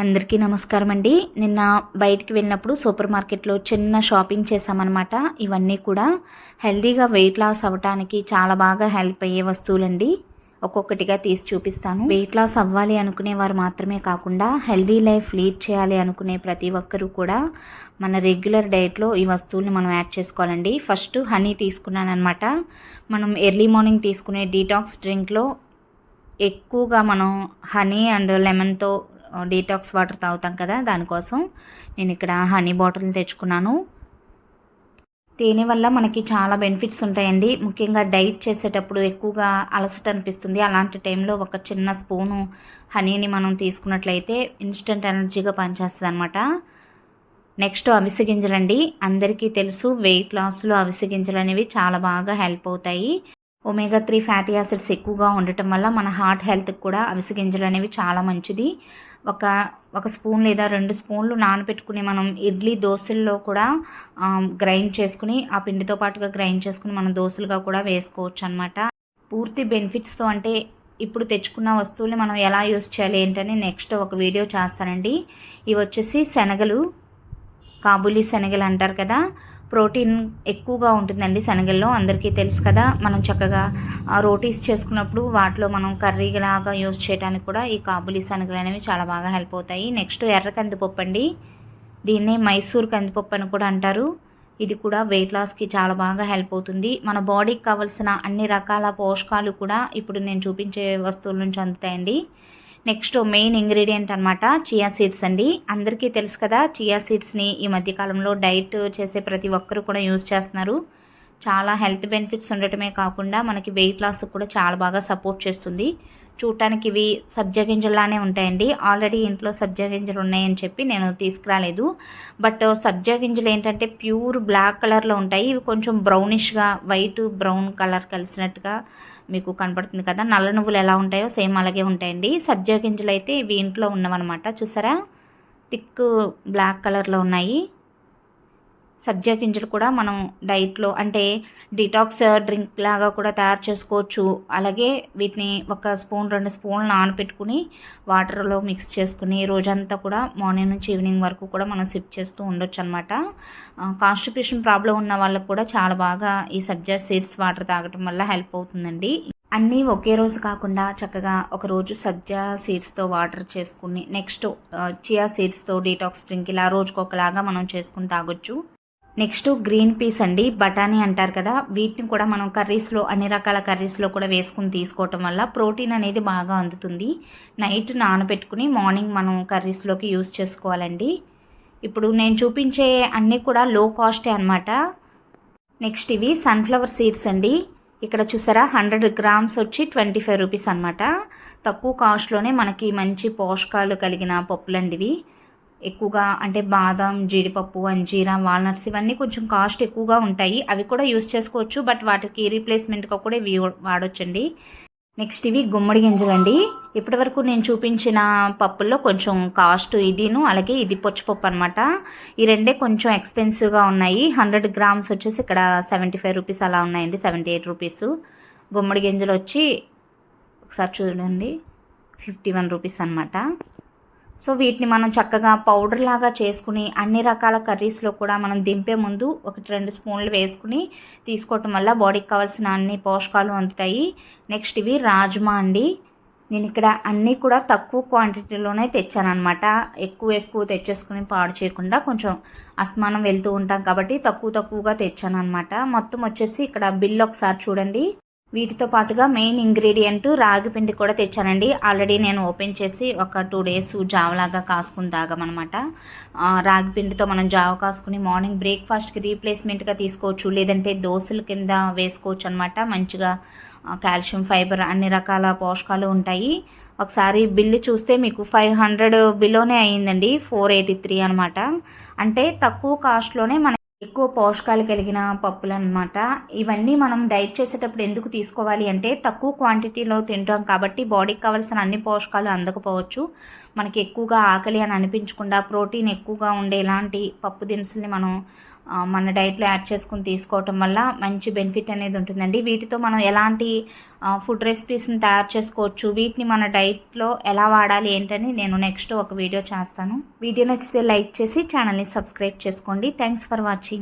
అందరికీ నమస్కారం అండి నిన్న బయటికి వెళ్ళినప్పుడు సూపర్ మార్కెట్లో చిన్న షాపింగ్ చేసామన్నమాట ఇవన్నీ కూడా హెల్తీగా వెయిట్ లాస్ అవ్వటానికి చాలా బాగా హెల్ప్ అయ్యే వస్తువులండి. ఒక్కొక్కటిగా తీసి చూపిస్తాను. వెయిట్ లాస్ అవ్వాలి అనుకునే వారు మాత్రమే కాకుండా హెల్దీ లైఫ్ లీడ్ చేయాలి అనుకునే ప్రతి ఒక్కరూ కూడా మన రెగ్యులర్ డైట్లో ఈ వస్తువుల్ని మనం యాడ్ చేసుకోవాలండి. ఫస్ట్ హనీ తీసుకున్నాను అనమాట మనం ఎర్లీ మార్నింగ్ తీసుకునే డీటాక్స్ డ్రింక్లో ఎక్కువగా మనం హనీ అండ్ లెమన్తో డీటాక్స్ వాటర్ తాగుతాం కదా దానికోసం నేను ఇక్కడ హనీ బాటిల్ తెచ్చుకున్నాను. తేనె వల్ల మనకి చాలా బెనిఫిట్స్ ఉంటాయండి. ముఖ్యంగా డైట్ చేసేటప్పుడు ఎక్కువగా అలసట అనిపిస్తుంది. అలాంటి టైంలో ఒక చిన్న స్పూను హనీని మనం తీసుకున్నట్లయితే ఇన్స్టెంట్ ఎనర్జీగా పనిచేస్తుంది అనమాట నెక్స్ట్ అవిసె గింజలండి. అందరికీ తెలుసు వెయిట్ లాస్లో అవిసె గింజలు అనేవి చాలా బాగా హెల్ప్ అవుతాయి. ఒమేగా త్రీ ఫ్యాటీ యాసిడ్స్ ఎక్కువగా ఉండటం వల్ల మన హార్ట్ హెల్త్కి కూడా అవిసె గింజలు అనేవి చాలా మంచిది. ఒక ఒక స్పూన్ లేదా రెండు స్పూన్లు నానబెట్టుకుని మనం ఇడ్లీ దోశల్లో కూడా గ్రైండ్ చేసుకుని ఆ పిండితో పాటుగా గ్రైండ్ చేసుకుని మనం దోశలుగా కూడా వేసుకోవచ్చు అనమాట పూర్తి బెనిఫిట్స్తో అంటే ఇప్పుడు తెచ్చుకున్న వస్తువుల్ని మనం ఎలా యూస్ చేయాలి ఏంటని నెక్స్ట్ ఒక వీడియో చేస్తానండి. ఇవి వచ్చేసి శనగలు కాబూలీ శనగలు అంటారు కదా. ప్రోటీన్ ఎక్కువగా ఉంటుందండి శనగల్లో అందరికీ తెలుసు కదా. మనం చక్కగా రోటీస్ చేసుకున్నప్పుడు వాటిలో మనం కర్రీలాగా యూజ్ చేయడానికి కూడా ఈ కాబులి శనగలు అనేవి చాలా బాగా హెల్ప్ అవుతాయి. నెక్స్ట్ ఎర్ర కందిపప్పు అండి. దీన్నే మైసూర్ కందిపప్పు అని కూడా అంటారు. ఇది కూడా వెయిట్ లాస్కి చాలా బాగా హెల్ప్ అవుతుంది. మన బాడీకి కావలసిన అన్ని రకాల పోషకాలు కూడా ఇప్పుడు నేను చూపించే వస్తువుల నుంచి అందుతాయండి. నెక్స్ట్ మెయిన్ ఇంగ్రీడియంట్ అనమాట చియా సీడ్స్ అండి. అందరికీ తెలుసు కదా చియా సీడ్స్ని ఈ మధ్యకాలంలో డైట్ చేసే ప్రతి ఒక్కరు కూడా యూజ్ చేస్తున్నారు. చాలా హెల్త్ బెనిఫిట్స్ ఉండటమే కాకుండా మనకి వెయిట్ లాస్ కూడా చాలా బాగా సపోర్ట్ చేస్తుంది. చూడటానికి ఇవి సబ్జా గింజల్లానే ఉంటాయండి. ఆల్రెడీ ఇంట్లో సబ్జా గింజలు ఉన్నాయని చెప్పి నేను తీసుకురాలేదు. బట్ సబ్జా గింజలు ఏంటంటే ప్యూర్ బ్లాక్ కలర్లో ఉంటాయి. ఇవి కొంచెం బ్రౌనిష్గా వైట్ బ్రౌన్ కలర్ కలిసినట్టుగా మీకు కనపడుతుంది కదా. నల్ల నువ్వులు ఎలా ఉంటాయో సేమ్ అలాగే ఉంటాయండి. సబ్జా గింజలు అయితే ఇవి ఇంట్లో ఉన్నవన్నమాట. చూసారా? థిక్ బ్లాక్ కలర్లో ఉన్నాయి. సబ్జా గింజలు కూడా మనం డైట్లో అంటే డిటాక్స్ డ్రింక్ లాగా కూడా తయారు చేసుకోవచ్చు. అలాగే వీటిని ఒక స్పూన్ రెండు స్పూన్లు నానపెట్టుకుని వాటర్లో మిక్స్ చేసుకుని రోజంతా కూడా మార్నింగ్ నుంచి ఈవినింగ్ వరకు కూడా మనం సిప్ చేస్తూ ఉండొచ్చు అనమాట కాన్స్టిపేషన్ ప్రాబ్లం ఉన్న వాళ్ళకు కూడా చాలా బాగా ఈ సబ్జా సీడ్స్ వాటర్ తాగటం వల్ల హెల్ప్ అవుతుందండి. అన్నీ ఒకే రోజు కాకుండా చక్కగా ఒక రోజు సబ్జా సీడ్స్తో వాటర్ చేసుకుని నెక్స్ట్ చియా సీడ్స్తో డీటాక్స్ డ్రింక్ ఇలా రోజుకొకలాగా మనం చేసుకుని తాగొచ్చు. నెక్స్ట్ గ్రీన్ పీస్ అండి బఠానీ అంటారు కదా వీటిని కూడా మనం కర్రీస్లో అన్ని రకాల కర్రీస్లో కూడా వేసుకుని తీసుకోవటం వల్ల ప్రోటీన్ అనేది బాగా అందుతుంది. నైట్ నానబెట్టుకుని మార్నింగ్ మనం కర్రీస్లోకి యూస్ చేసుకోవాలండి. ఇప్పుడు నేను చూపించే అన్నీ కూడా లో కాస్టే అనమాట నెక్స్ట్ ఇవి సన్ఫ్లవర్ సీడ్స్ అండి. ఇక్కడ చూసారా హండ్రెడ్ గ్రామ్స్ వచ్చి ట్వంటీ ఫైవ్ రూపీస్ అనమాట తక్కువ కాస్ట్లోనే మనకి మంచి పోషకాలు కలిగిన పప్పులండి ఇవి. ఎక్కువగా అంటే బాదం జీడిపప్పు అంజీరా వాల్నట్స్ ఇవన్నీ కొంచెం కాస్ట్ ఎక్కువగా ఉంటాయి. అవి కూడా యూస్ చేసుకోవచ్చు బట్ వాటికి రీప్లేస్మెంట్గా కూడా ఇవి వాడొచ్చండి. నెక్స్ట్ ఇవి గుమ్మడి గింజలు అండి ఇప్పటి వరకు నేను చూపించిన పప్పుల్లో కొంచెం కాస్ట్ ఇదిను అలాగే ఇది పొచ్చిపప్పు అనమాట ఈ రెండే కొంచెం ఎక్స్పెన్సివ్గా ఉన్నాయి. హండ్రెడ్ గ్రామ్స్ వచ్చేసి ఇక్కడ సెవెంటీ ఫైవ్ రూపీస్ అలా ఉన్నాయండి సెవెంటీ ఎయిట్ రూపీస్. గుమ్మడి గింజలు వచ్చి ఒకసారి చూడండి ఫిఫ్టీ వన్ రూపీస్ అనమాట సో వీటిని మనం చక్కగా పౌడర్ లాగా చేసుకుని అన్ని రకాల కర్రీస్లో కూడా మనం దింపే ముందు ఒకటి రెండు స్పూన్లు వేసుకుని తీసుకోవటం వల్ల బాడీకి కావాల్సిన అన్ని పోషకాలు అందుతాయి. నెక్స్ట్ ఇవి రాజ్మా అండి. నేను ఇక్కడ అన్నీ కూడా తక్కువ క్వాంటిటీలోనే తెచ్చానమాట ఎక్కువ ఎక్కువ తెచ్చేసుకుని పాడు చేయకుండా కొంచెం అస్మానం వెళ్తూ ఉంటాం కాబట్టి తక్కువ తక్కువగా తెచ్చానమాట మొత్తం వచ్చేసి ఇక్కడ బిల్ ఒకసారి చూడండి. వీటితో పాటుగా మెయిన్ ఇంగ్రీడియంట్ రాగి పిండి కూడా తెచ్చానండి. ఆల్రెడీ నేను ఓపెన్ చేసి ఒక టూ డేస్ జావలాగా కాసుకుని తాగమనమాట రాగి పిండితో మనం జావ కాసుకుని మార్నింగ్ బ్రేక్ఫాస్ట్కి రీప్లేస్మెంట్గా తీసుకోవచ్చు. లేదంటే దోశల కింద వేసుకోవచ్చు అనమాట మంచిగా కాల్షియం ఫైబర్ అన్ని రకాల పోషకాలు ఉంటాయి. ఒకసారి బిల్లు చూస్తే మీకు ఫైవ్ హండ్రెడ్ బిలోనే అయ్యిందండి ఫోర్ ఎయిటీ త్రీ అనమాట అంటే తక్కువ కాస్ట్లోనే మన ఎక్కువ పోషకాలు కలిగిన పప్పులు అనమాట ఇవన్నీ మనం డైట్ చేసేటప్పుడు ఎందుకు తీసుకోవాలి అంటే తక్కువ క్వాంటిటీలో తింటాం కాబట్టి బాడీకి కావాల్సిన అన్ని పోషకాలు అందకపోవచ్చు. మనకి ఎక్కువగా ఆకలి అని అనిపించకుండా ప్రోటీన్ ఎక్కువగా ఉండే ఇలాంటి పప్పు దినుసుల్ని మనం మన డైట్లో యాడ్ చేసుకుని తీసుకోవటం వల్ల మంచి బెనిఫిట్ అనేది ఉంటుందండి. వీటితో మనం ఎలాంటి ఫుడ్ రెసిపీస్ని తయారు చేసుకోవచ్చు వీటిని మన డైట్లో ఎలా వాడాలి ఏంటని నేను నెక్స్ట్ ఒక వీడియో చేస్తాను. వీడియో నచ్చితే లైక్ చేసి ఛానల్ని సబ్స్క్రైబ్ చేసుకోండి. Thanks for watching.